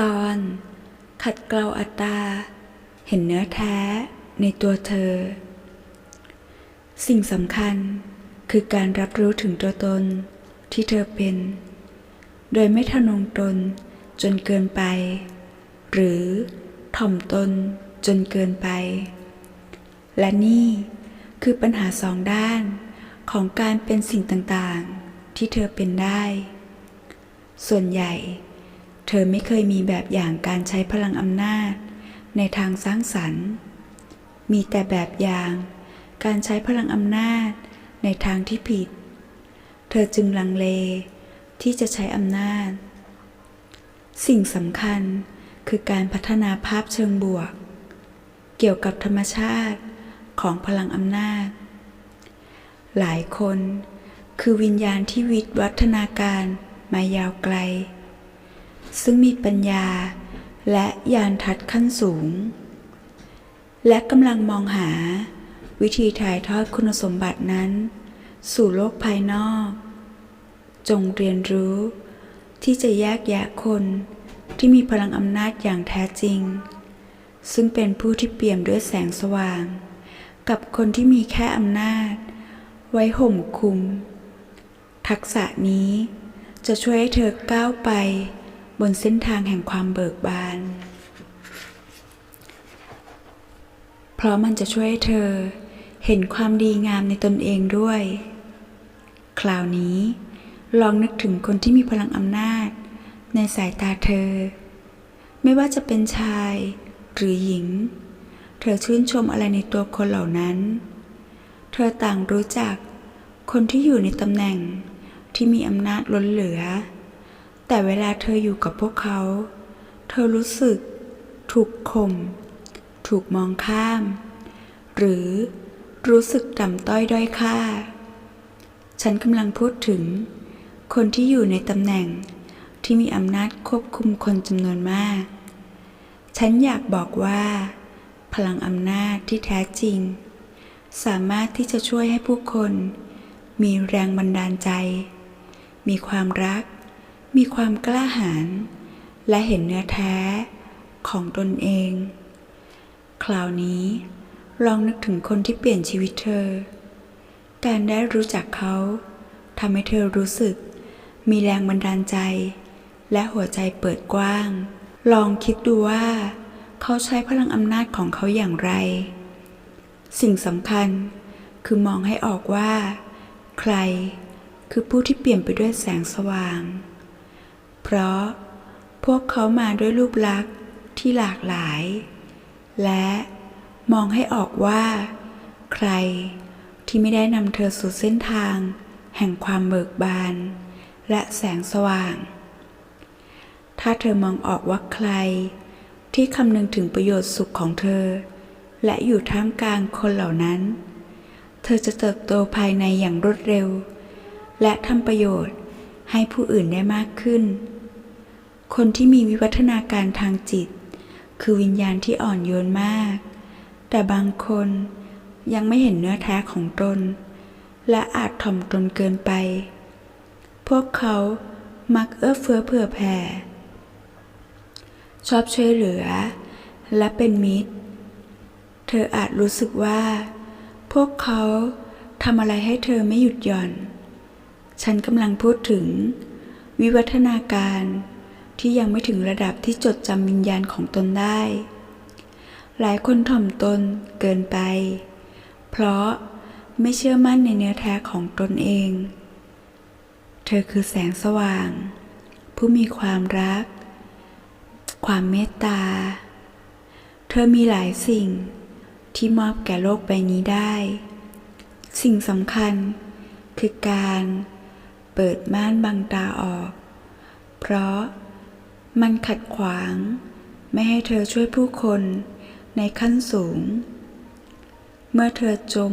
ตอน ขัดเกลาอัตตา เห็นเนื้อแท้ในตัวเธอ สิ่งสำคัญคือการรับรู้ถึงตัวตนที่เธอเป็น โดยไม่ทะนงตนจนเกินไป หรือถ่อมตนจนเกินไป และนี่คือปัญหาสองด้านของการเป็นสิ่งต่างๆ ที่เธอเป็นได้ ส่วนใหญ่ เธอไม่เคยมีแบบอย่างการใช้พลังอำนาจ ในทางสร้างสรรค์ มีแต่แบบอย่าง การใช้พลังอำนาจ ในทางที่ผิด เธอจึงลังเล ที่จะใช้อำนาจ สิ่งสำคัญคือการพัฒนาภาพเชิงบวก เกี่ยวกับธรรมชาติของพลังอำนาจ หลายคนคือวิญญาณที่วิวัฒนาการมายาวไกล ซึ่งมีปัญญา และญาณทัศน์ขั้นสูง และกำลังมองหา วิธีถ่ายทอดคุณสมบัตินั้น สู่โลกภายนอก จงเรียนรู้ ที่จะแยกแยะคนที่มีพลังอำนาจอย่างแท้จริง ซึ่งเป็นผู้ที่เปี่ยมด้วยแสงสว่าง กับคนที่มีแค่อำนาจ ไว้ห่มคุม ทักษะนี้จะช่วยให้เธอก้าวไป บนเส้นทางแห่งความเบิกบาน เพราะมันจะช่วยให้เธอเห็นความดีงามในตนเองด้วย คราวนี้ลองนึกถึงคนที่มีพลังอำนาจ ในสายตาเธอ ไม่ว่าจะเป็นชายหรือหญิง เธอชื่นชมอะไรในตัวคนเหล่านั้น เธอต่างรู้จักคนที่อยู่ในตำแหน่งที่มีอำนาจล้นเหลือ แต่เวลาเธออยู่กับพวกเขา เธอรู้สึก ถูกข่ม ถูกมองข้าม หรือรู้สึกต่ำต้อยด้อยค่า ฉันกำลังพูดถึง คนที่อยู่ในตำแหน่งที่มีอำนาจควบคุมคนจำนวนมาก ฉันอยากบอกว่า พลังอำนาจที่แท้จริง สามารถที่จะช่วยให้ผู้คน มีแรงบันดาลใจ มีความรัก มีความกล้าหาญและเห็นเนื้อแท้ของตนเอง คราวนี้ลองนึกถึงคนที่เปลี่ยนชีวิตเธอ การได้รู้จักเขาทำให้เธอรู้สึก มีแรงบันดาลใจ และหัวใจเปิดกว้าง ลองคิดดูว่า เขาใช้พลังอำนาจของเขาอย่างไร สิ่งสำคัญคือมองให้ออกว่า ใครคือผู้ที่เปลี่ยนไปด้วยแสงสว่าง เพราะพวกเขามาด้วยรูปลักษณ์ที่หลากหลาย และมองให้ออกว่า ใครที่ไม่ได้นำเธอสู่เส้นทาง แห่งความเบิกบาน และแสงสว่าง ถ้าเธอมองออกว่าใคร ที่คำนึงถึงประโยชน์สุขของเธอ และอยู่ท่ามกลางคนเหล่านั้น เธอจะเติบโตภายในอย่างรวดเร็ว และทำประโยชน์ให้ผู้อื่นได้มากขึ้น คนที่มีวิวัฒนาการทางจิต คือวิญญาณที่อ่อนโยนมาก แต่บางคนยังไม่เห็นเนื้อแท้ของตน และอาจถ่อมตนเกินไป พวกเขามักเอื้อเฟื้อเผื่อแผ่ ชอบช่วยเหลือ และเป็นมิตร เธออาจรู้สึกว่า พวกเขาทำอะไรให้เธอไม่หยุดหย่อน ฉันกำลังพูดถึง วิวัฒนาการ ที่ยังไม่ถึงระดับที่จดจำวิญญาณของตนได้ หลายคนถ่อมตนเกินไป เพราะไม่เชื่อมั่นในเนื้อแท้ของตนเอง เธอคือแสงสว่าง ผู้มีความรัก ความเมตตา เธอมีหลายสิ่งที่มอบแก่โลกใบนี้ได้ สิ่งสำคัญคือการเปิดม่านบังตาออก เพราะ มันขัดขวาง ไม่ให้เธอช่วยผู้คนในขั้นสูง เมื่อเธอจม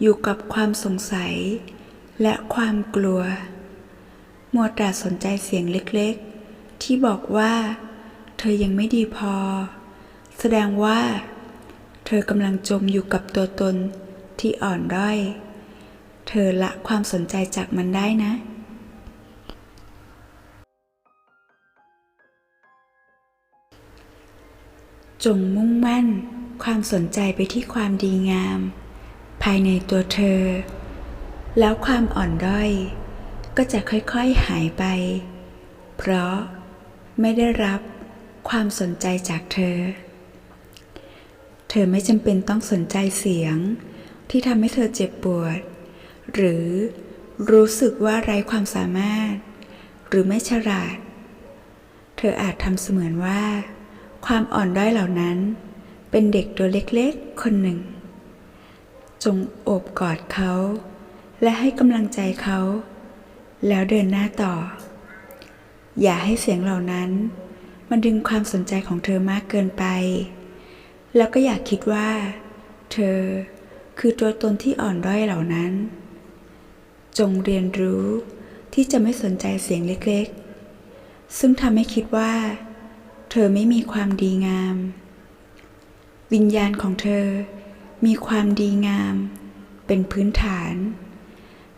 อยู่กับความสงสัยและความกลัว มัวแต่สนใจเสียงเล็กๆ ที่บอกว่า เธอยังไม่ดีพอ แสดงว่า เธอกำลังจมอยู่กับตัวตนที่อ่อนด้อย เธอละความสนใจจากมันได้นะ จงมุ่งมั่น ความสนใจไปที่ความดีงาม ภายในตัวเธอ แล้วความอ่อนด้อย ก็จะค่อยๆหายไป เพราะไม่ได้รับความสนใจจากเธอ เธอไม่จำเป็นต้องสนใจเสียง ที่ทำให้เธอเจ็บปวด หรือรู้สึกว่าไร้ความสามารถ หรือไม่ฉลาด เธออาจทำเสมือนว่า ความอ่อนด้อยเหล่านั้น เป็นเด็กตัวเล็กๆ คนหนึ่ง จงโอบกอดเขา และให้กำลังใจเขา แล้วเดินหน้าต่อ อย่าให้เสียงเหล่านั้น มันดึงความสนใจของเธอมากเกินไป แล้วก็อย่าคิดว่า เธอคือตัวตนที่อ่อนด้อยเหล่านั้น จงเรียนรู้ที่จะไม่สนใจเสียงเล็กๆ ซึ่งทำให้คิดว่า ธอไม่มีความดีงาม วิญญาณของเธอมีความดีงาม เป็นพื้นฐาน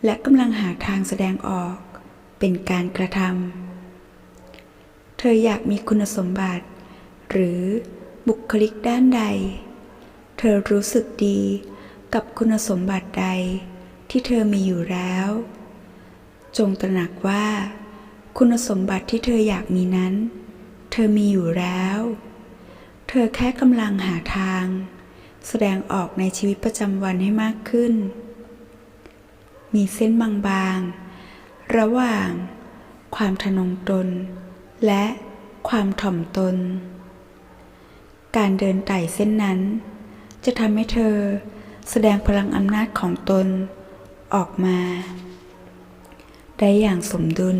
และกำลังหาทางแสดงออกเป็นการกระทำเธออยากมีคุณสมบัติ หรือบุคลิกด้านใด เธอรู้สึกดีกับคุณสมบัติใดที่เธอมีอยู่แล้ว จงตระหนักว่า คุณสมบัติที่เธออยากมีนั้นเเธอมีอยู่แล้ว เธอแค่กำลังหาทาง แสดงออกในชีวิตประจำวันให้มากขึ้น มีเส้นบางๆ ระหว่าง ความทะนงตน และความถ่อมตน การเดินไต่เส้นนั้น จะทำให้เธอแสดงพลังอำนาจของตนออกมา ได้อย่างสมดุล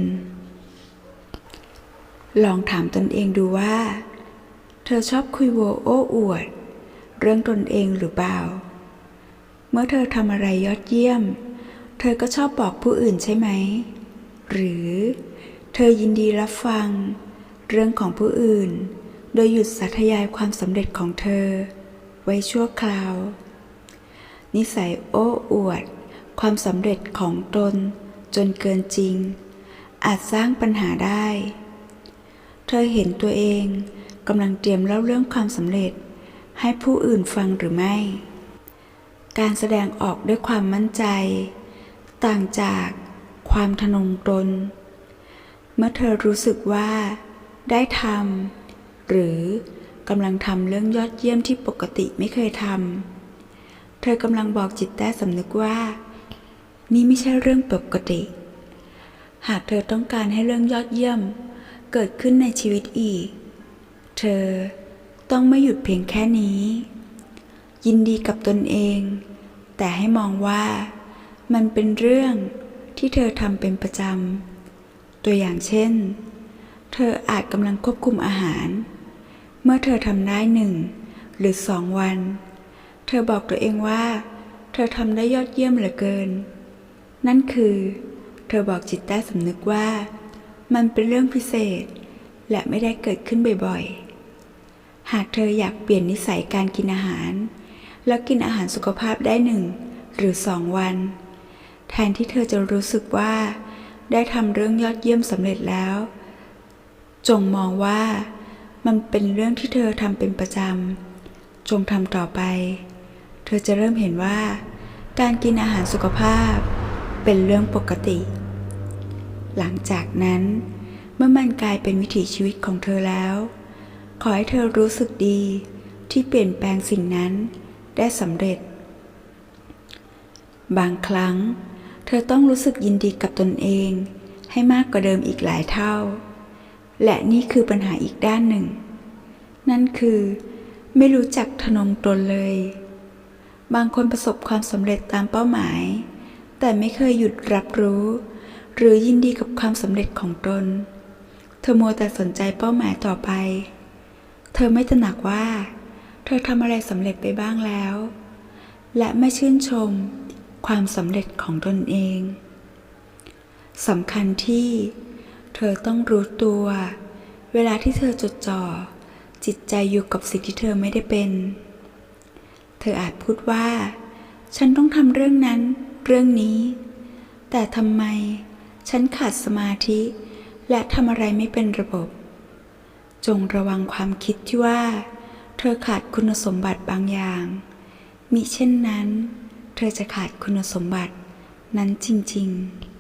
ลองถามตนเองดูว่า เธอชอบคุยโวโอ้อวด เรื่องตนเองหรือเปล่า เมื่อเธอทำอะไรยอดเยี่ยม เธอก็ชอบบอกผู้อื่นใช่ไหม หรือเธอยินดีรับฟัง เรื่องของผู้อื่น โดยหยุดสาธยายความสำเร็จของเธอ ไว้ชั่วคราว นิสัยโอ้อวด ความสำเร็จของตนจนเกินจริง อาจสร้างปัญหาได้ เธอเห็นตัวเองกำลังเตรียมเล่าเรื่องความสำเร็จ ให้ผู้อื่นฟังหรือไม่ การแสดงออกด้วยความมั่นใจ ต่างจากความทะนงตน เมื่อเธอรู้สึกว่า ได้ทำหรือกำลังทำเรื่องยอดเยี่ยมที่ปกติไม่เคยทำ เธอกำลังบอกจิตใต้สำนึกว่า นี่ไม่ใช่เรื่องปกติ หากเธอต้องการให้เรื่องยอดเยี่ยม เกิดขึ้นในชีวิตอีก เธอต้องไม่หยุดเพียงแค่นี้ ยินดีกับตนเอง แต่ให้มองว่ามันเป็นเรื่องที่เธอทำเป็นประจำ ตัวอย่างเช่น เธออาจกำลังควบคุมอาหาร เมื่อเธอทำได้หนึ่งหรือสองวัน เธอบอกตัวเองว่า เธอทำได้ยอดเยี่ยมเหลือเกิน นั่นคือ เธอบอกจิตใต้สำนึกว่า มันเป็นเรื่องพิเศษ และไม่ได้เกิดขึ้นบ่อยๆ หากเธออยากเปลี่ยนนิสัยการกินอาหาร แล้วกินอาหารสุขภาพได้หนึ่งหรือสองวัน แทนที่เธอจะรู้สึกว่า ได้ทำเรื่องยอดเยี่ยมสำเร็จแล้ว จงมองว่ามันเป็นเรื่องที่เธอทำเป็นประจำ จงทำต่อไป เธอจะเริ่มเห็นว่า การกินอาหารสุขภาพ เป็นเรื่องปกติ หลังจากนั้น เมื่อมันกลายเป็นวิถีชีวิตของเธอแล้ว ขอให้เธอรู้สึกดีที่เปลี่ยนแปลงสิ่งนั้นได้สำเร็จ บางครั้ง เธอต้องรู้สึกยินดีกับตนเอง ให้มากกว่าเดิมอีกหลายเท่า และนี่คือปัญหาอีกด้านหนึ่ง นั่นคือ ไม่รู้จักทนงตนเลย บางคนประสบความสำเร็จตามเป้าหมาย แต่ไม่เคยหยุดรับรู้ หรือยินดีกับความสำเร็จของตน เธอมัวแต่สนใจเป้าหมายต่อไป เธอไม่ตระหนักว่า เธอทำอะไรสำเร็จไปบ้างแล้ว และไม่ชื่นชมความสำเร็จของตนเองสำคัญที่ เธอต้องรู้ตัว เวลาที่เธอจดจ่อ จิตใจอยู่กับสิ่งที่เธอไม่ได้เป็น เธออาจพูดว่า ฉันต้องทำเรื่องนั้น เรื่องนี้ แต่ทำไม ฉันขาดสมาธิ และทำอะไรไม่เป็นระบบ จงระวังความคิดที่ว่า เธอขาดคุณสมบัติบางอย่าง มิเช่นนั้น เธอจะขาดคุณสมบัตินั้นจริง ๆ